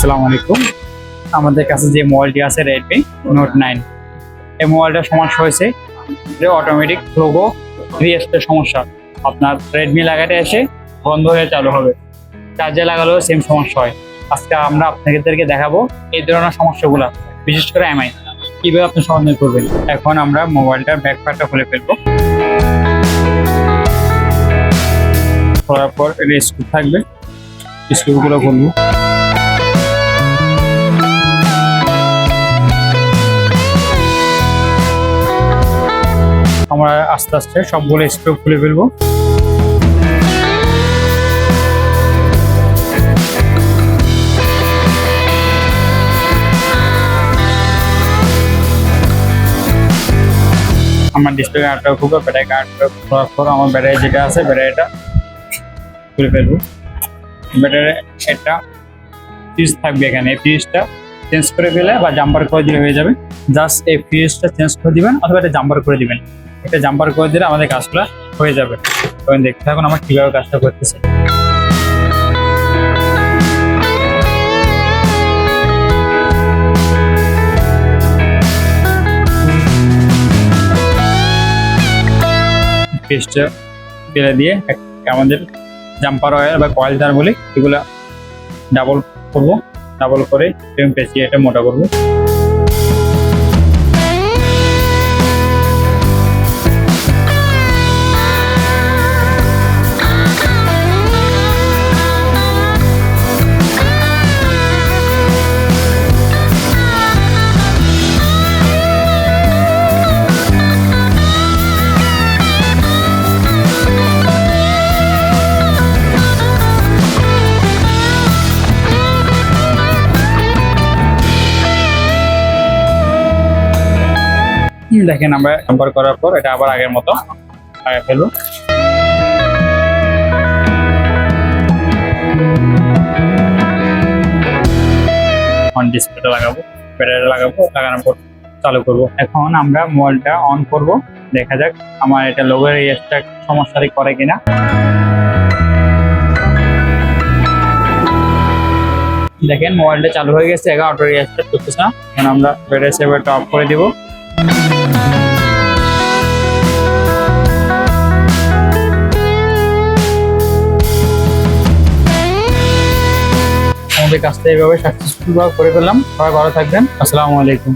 আসসালামু আলাইকুম। আমাদের কাছে যে মোবাইলটি আছে রেডমি নোট নাইন এই মোবাইলটার সমস্যা হয়েছে যে অটোমেটিক লোগো রিয়েস্টের সমস্যা। আপনার রেডমি লাগাতে এসে বন্ধ হয়ে চালু হবে। চার্জে লাগালেও সেম সমস্যা হয়। আজকে আমরা আপনাদেরকে দেখাবো এই ধরনের সমস্যাগুলো, বিশেষ করে এমআই কীভাবে আপনি সমাধান করবেন? এখন আমরা মোবাইলটার ব্যাক পার্টটা খুলে ফেলব। করার পর এটা স্ক্রু থাকবে। স্ক্রুগুলো খুলবো। আস্তে আস্তে সবগুলো স্ক্রু খুলে ফেলব। আমার ডিসপ্লে কার্ডটা খুব ব্যাটারি কার্ডটা খোলার পর আমার ব্যাটারি যেটা আছে ব্যাটারিটা খুলে ফেলব। ব্যাটারি একটা ফ্রিজ থাকবে এখানে, এই ফ্রিজটা চেঞ্জ করে ফেলে বা জাম্পার করে দিলে হয়ে যাবে। জাস্ট এই ফ্রিজটা চেঞ্জ করে দিবেন অথবা এটা জাম্পার করে দিবেন। এটা জাম্পার করে দিলে আমাদের কাজটা হয়ে যাবে। তখন দেখতে থাকুন আমার কীভাবে কাজটা করতেছে। ফেলে দিয়ে আমাদের জাম্পার অয়েল বা কয়েল তার বলি, এগুলা ডাবল করব। ডাবল করে পেঁচিয়ে এটা মোটা করব। দেখেন আমরা জাম্পার করার পর এটা আবার আগের মতো আগে ফেলব। অন ডিসপ্লেটা লাগাবো ব্যাটারি লাগাবো, লাগানোর পর চালু করব। এখন আমরা মোবাইলটা অন করব। দেখা যাক আমার এটা লোগোর ইয়েসটা সমস্যাটি করে কিনা। দেখেন মোবাইলটা চালু হয়ে গেছে, এখন অটো রিয়াস্টার করতেছে এখন আমরা ব্যাটারি সেভারটা অফ করে দিব। আমাদের কাজটা এভাবে সাকসেসফুল করে ফেললাম। সবাই ভালো থাকবেন। আসসালামু আলাইকুম।